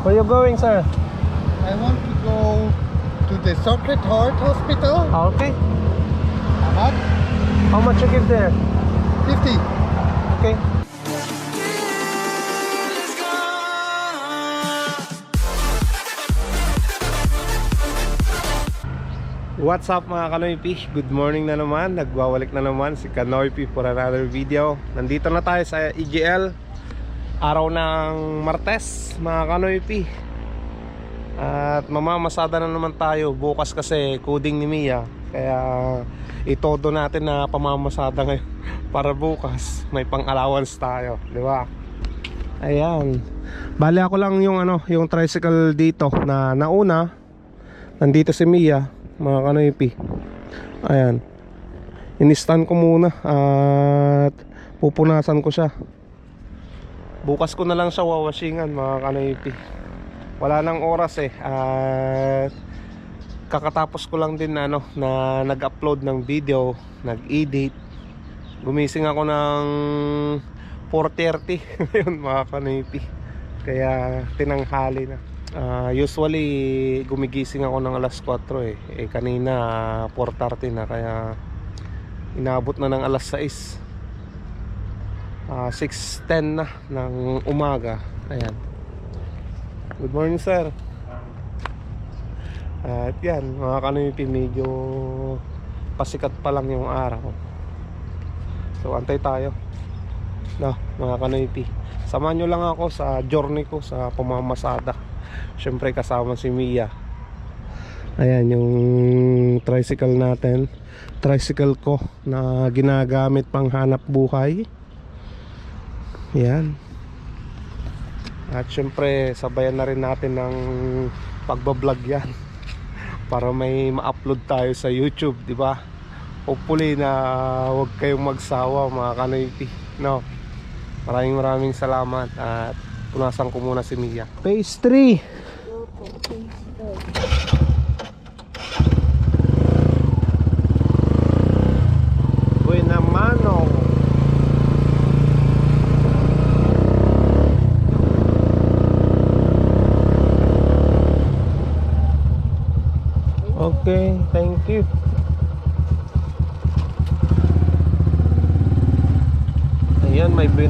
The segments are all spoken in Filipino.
Where you going, sir? I want to go to the Sacred Heart Hospital. Okay. How much? How much you give there? 50. Okay. What's up mga Kanoypi? Good morning na naman. Nagwawalik na naman si Kanoypi for another video. Nandito na tayo sa EGL. Araw ng Martes, mga Kanoypi. At mamamasada na naman tayo. Bukas kasi coding ni Mia. Kaya itodo natin na pamamasada ngayon. Para bukas may pang-allowance tayo. Di ba? Ayan. Bali ako lang yung ano, yung tricycle dito na nauna. Nandito si Mia, mga kanoypi. Ayan. Inistan ko muna at pupunasan ko siya. Bukas ko na lang siya wawashingan, mga kanoypi. Wala nang oras eh. At kakatapos ko lang din ano, na nag-upload ng video, nag-edit. Gumising ako ng 4.30 ngayon mga kanipi kaya tinanghali na Ah, usually gumigising ako ng alas 4 eh eh kanina 4.30 na kaya inabot na ng alas 6 Ah, 6.10 na ng umaga. Ayan. Good morning sir. At yan mga kanipi medyo pasikat pa lang yung araw. So antay tayo. Na mga kanoypi samahan nyo lang ako sa journey ko sa pamamasada. Syempre kasama si Mia. Ayan yung tricycle natin. Tricycle ko na ginagamit pang hanap buhay yan. At syempre sabayan na rin natin ng pagbablog yan. Para may ma-upload tayo sa YouTube di ba? Hopefully na huwag kayong magsawa mga kanoypi. No? Maraming maraming salamat. At punasan ko muna si Mia. Phase 3. Buena mano. Okay, thank you.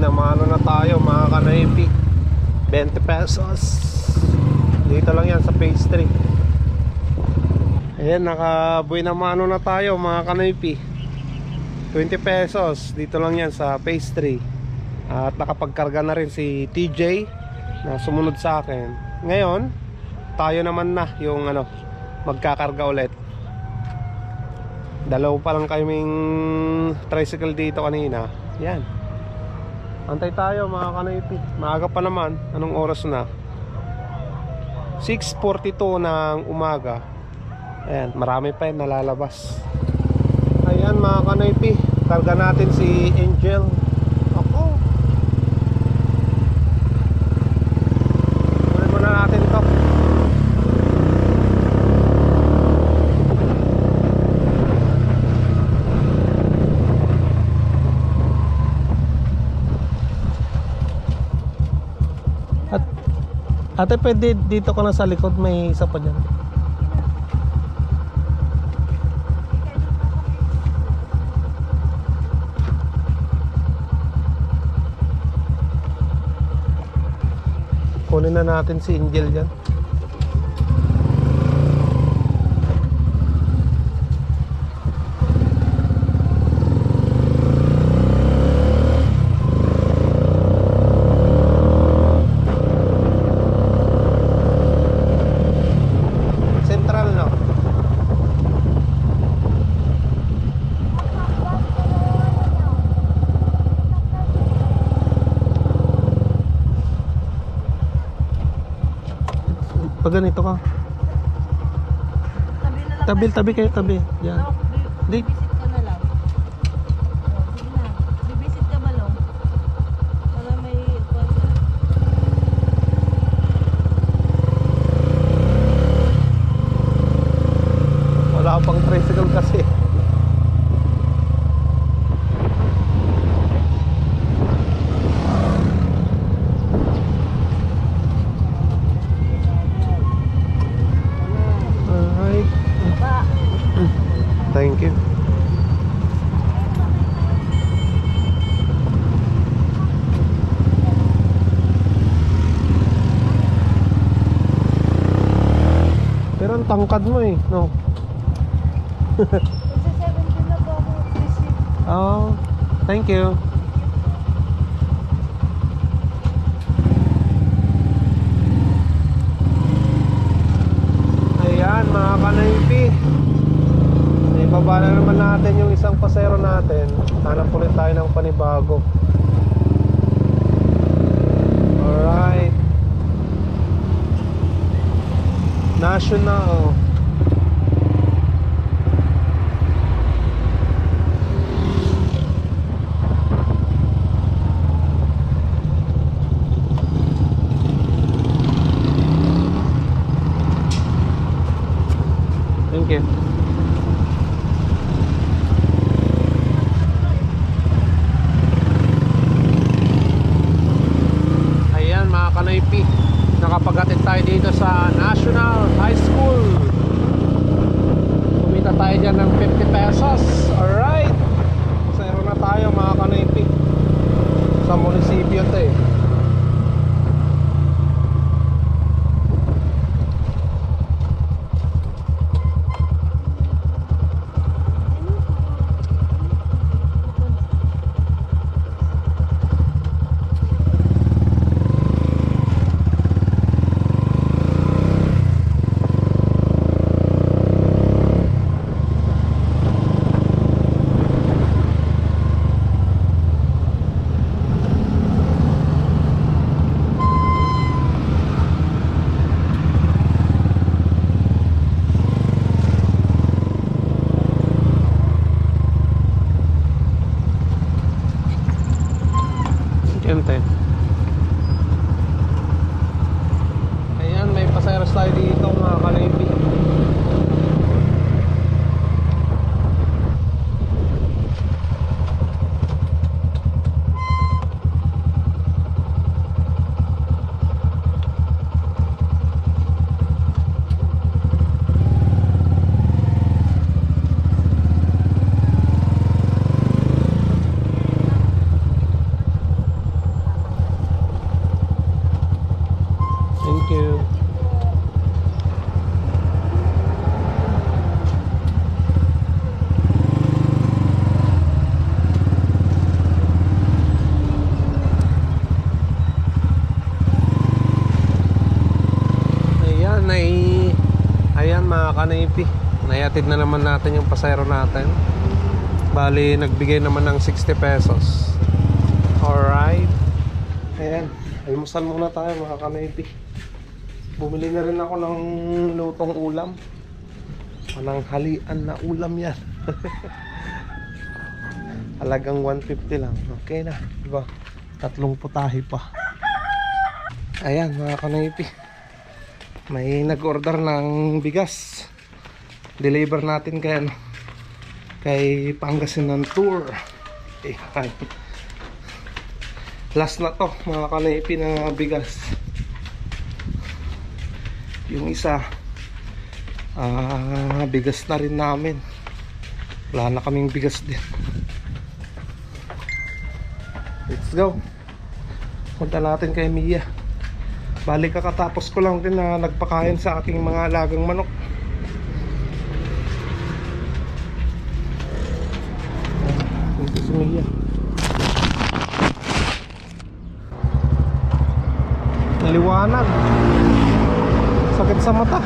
Binamano na tayo mga kanaypi 20 pesos. Dito lang yan sa 3 Ayan, naka binamano na tayo mga kanaypi 20 pesos. Dito lang yan sa 3 At nakapagkarga na rin si TJ Na sumunod sa akin. Ngayon, tayo naman na yung ano Magkakarga ulit. Dalaw pa lang kaming tricycle dito kanina. Yan Antay tayo mga kanoypi Maaga pa naman. Anong oras na? 6.42 ng umaga. Ayan marami pa yun nalalabas. Ayan mga kanoypi Karga natin si Angel Ako Kunin muna natin to At Ate, pwede dito ka na sa likod, may isa pa dyan. Kunin na natin si Angel dyan. Central, no? Pag ganito ka. Tabi. Tabi, tabi kayo, tabi. Yan. No, Di. Bibisit ka na lang. Oh, sige na. Bibisit ka ba lang? Para may... Wala ka pang tricycle kasi. Tangkad mo eh, no? Kasi 17 na po ako. Oh, thank you. Ayan, mga kanaypi. Ibaba na naman natin yung isang pasero natin. Hanap ulit tayo ng panibago. Alright. National. Thank you. Ayan mga kanaypi Nakapagatit tayo dito sa National High School Kumita tayo dyan ng 50 pesos Alright Zero na tayo mga kanaypi Sa munisipyo to eh Kente. Ayan, may pasayaros tayo dito mga kanaypi. Thank you. Ayan, ay Ayan mga kanaypi Nayatid na naman natin yung pasayro natin. Bali, nagbigay naman ng 60 pesos. Alright. Ayan, almusal muna tayo mga kanaypi Bumili na rin ako ng lutong ulam. Anang halian na ulam yan. Halagang 150 lang. Okay na, diba? Tatlong putahe pa. Ayan mga kanaypi May nag-order ng bigas Deliver natin kay ano Kay Pangasinan Tour. Eh, ay. Last na to mga kanaypi na bigas. Yung isa ah bigas na rin namin. Wala na kaming bigas din. Let's go. Punta natin kay Mia. Balik kakatapos ko lang din na nagpakain sa aking mga alagang manok naliwanag sakit sa mata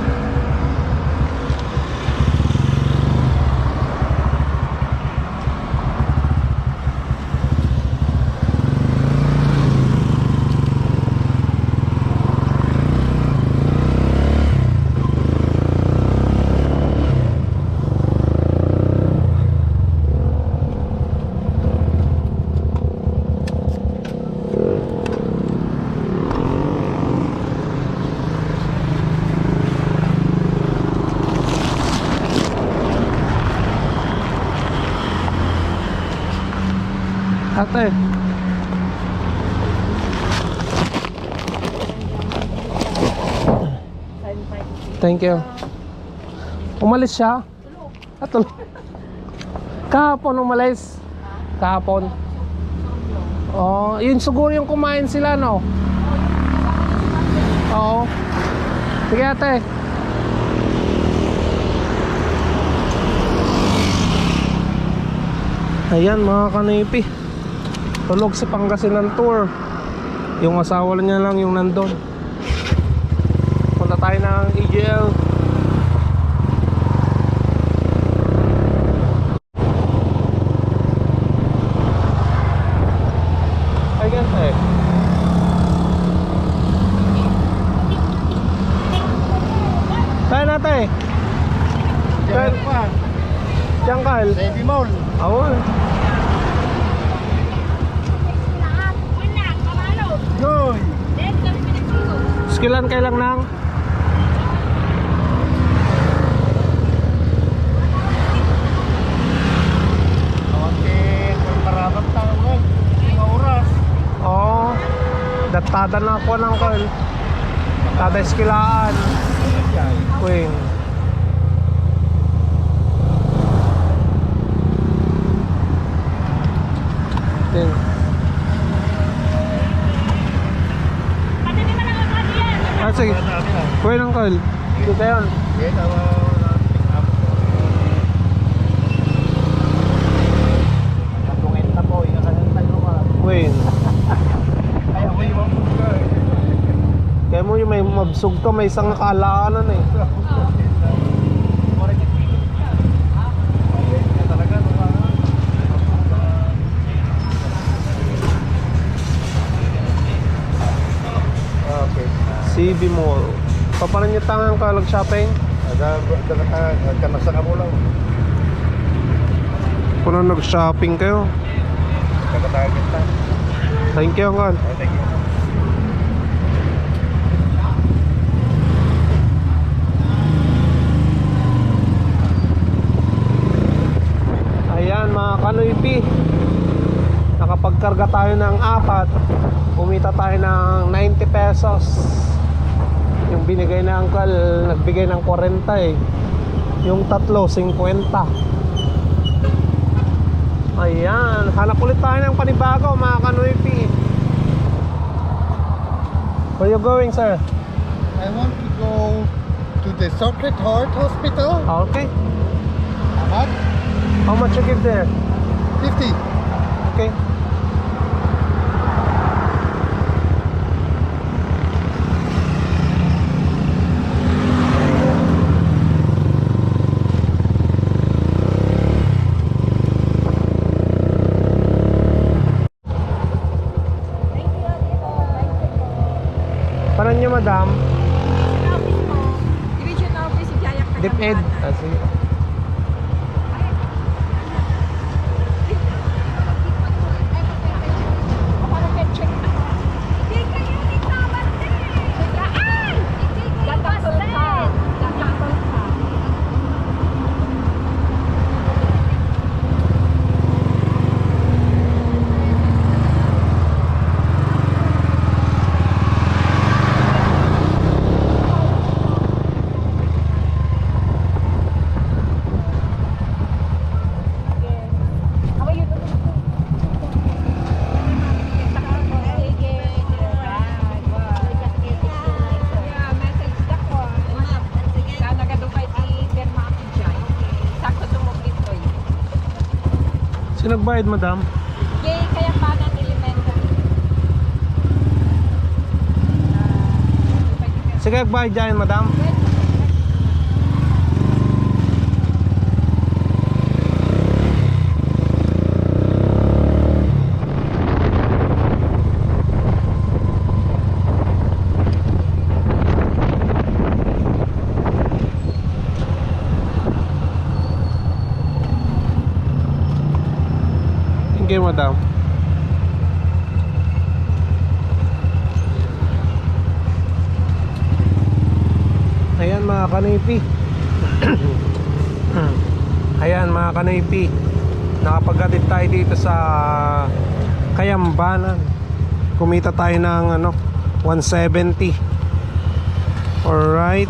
Thank you. Umalis siya? Tulog. Ah, tulog. Kahapon umalis. Kahapon. Oh, yun siguro yung kumain sila, no? Oo. Sige ate. Ayan mga kanipi. Tulog si sa Pangasinan tour. Yung asawa niya lang yung nandun. Punta tayo ng you. Datada na ako ng Kyle. Tada skilaan. Queen. Tin. Ah, sige. Queen ang Kyle. Dito yun. Okay, tawa na pick up. Katungin na po. Ika ka tayo ka. Queen. Ay, ako yung mga Kaya mo yung may mabsog to, may isang kalaanan eh. CB Mall. Papanan niyo tangang ka shopping? Ada ada nasa ka mo lang. Kung na nag-shopping kayo. Thank you, Uncle. Oh, thank you. Ayan mga kanoypi Nakapagkarga tayo ng apat Kumita tayo ng 90 pesos Yung binigay na uncle Nagbigay ng 40 eh Yung tatlo 50 Ayan Hanap ulit tayo ng panibago mga kanoypi Where you going sir? I want to go to the Sacred Heart Hospital. Okay Ahmad, How much you give there? продам. Sino nagbayad madam? kaya panan elementary. Sige, nagbayad dyan madam. Thank you, madam. Ayan mga kanipi. Ayan mga kanipi. Nakapagkatid tayo dito sa Kayambanan. Kumita tayo ng ano 170. Alright.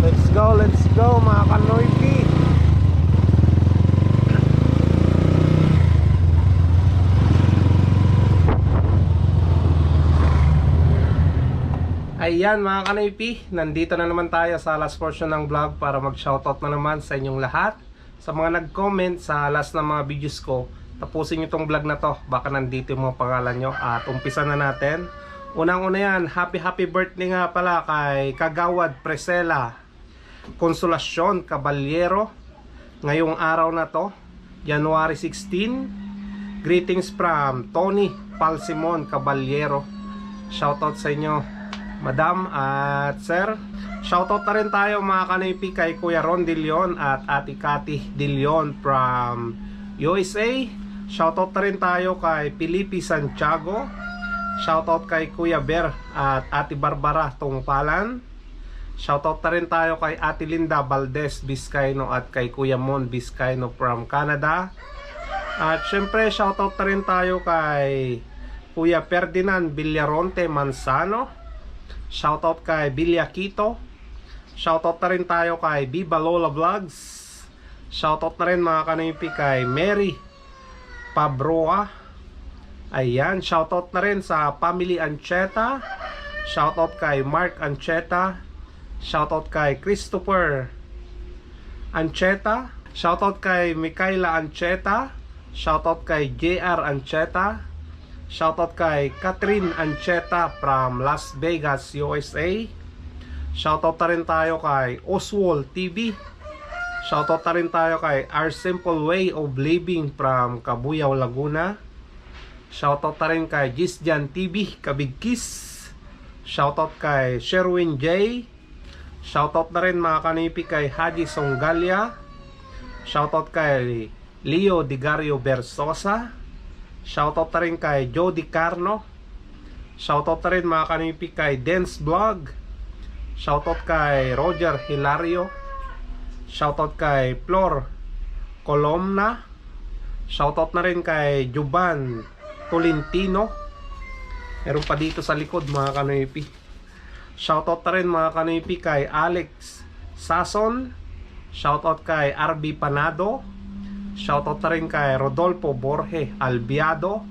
Let's go, let's go mga kanoypi. Ayan mga kanipi, nandito na naman tayo sa last portion ng vlog para mag-shoutout na naman sa inyong lahat. Sa mga nag-comment sa last na mga videos ko, tapusin nyo tong vlog na to. Baka nandito yung mga pangalan nyo. At umpisa na natin. Unang-una yan, happy happy birthday nga pala kay Kagawad Presela Consolacion Caballero. Ngayong araw na to, January 16. Greetings from Tony Palsimon Caballero. Shoutout sa inyo, Madam at Sir. Shoutout na rin tayo mga kanipi kay Kuya Ron De Leon at Ate Cathy De Leon from USA. Shoutout na rin tayo kay Felipe Santiago. Shoutout kay Kuya Ber at Ate Barbara Tungpalan. Shoutout na rin tayo kay Ate Linda Valdez Vizcaino at kay Kuya Mon Vizcaino from Canada. At syempre shoutout na rin tayo kay Kuya Ferdinand Villaronte Manzano. Shoutout kay Bilya Quito. Shoutout na rin tayo kay Viva Lola Vlogs. Shoutout na rin mga kanipi kay Mary Pabroa. Ayan, shoutout na rin sa Family Ancheta. Shoutout kay Mark Ancheta. Shoutout kay Christopher Ancheta. Shoutout kay Mikaela Ancheta. Shoutout kay JR Ancheta. Shoutout kay Catherine Ancheta from Las Vegas, USA. Shoutout na rin tayo kay Oswald TV. Shoutout na rin tayo kay Our Simple Way of Living from Cabuyao, Laguna. Shoutout na rin kay Gisjan TV, Kabigkis. Shoutout kay Sherwin J. Shoutout na rin mga kanipi kay Haji Songgalia. Shoutout kay Leo Digario Bersosa. Shoutout na rin kay Jody Carno. Shoutout na rin mga kanipi kay Dance Vlog. Shoutout kay Roger Hilario. Shoutout kay Flor Colomna. Shoutout na rin kay Juban Tolentino. Meron pa dito sa likod mga kanipi. Shoutout na rin mga kanipi kay Alex Sason. Shoutout kay RB Panado. Shoutout na rin kay Rodolfo Borge Albiado.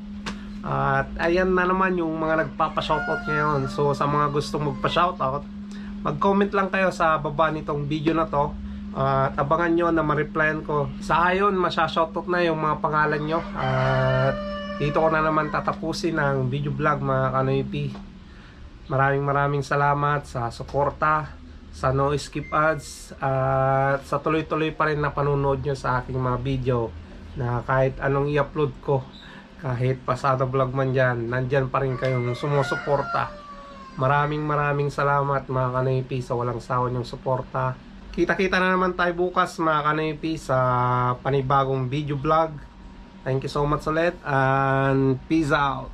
At ayan na naman yung mga nagpapa-shoutout ngayon. So sa mga gustong magpa-shoutout, mag-comment lang kayo sa baba nitong video na to. At abangan nyo na ma-replyan ko. Sa ayon, masya-shoutout na yung mga pangalan nyo. At dito ko na naman tatapusin ang video vlog mga kanoypi. Maraming maraming salamat sa suporta, sa no skip ads, at sa tuloy-tuloy pa rin na panunood nyo sa aking mga video na kahit anong i-upload ko, kahit pasado vlog man dyan, nandyan pa rin kayong sumusuporta. Maraming maraming salamat mga kanoypi sa walang sawa niyong suporta. Kita-kita na naman tayo bukas mga kanoypi sa panibagong video vlog. Thank you so much ulit and peace out.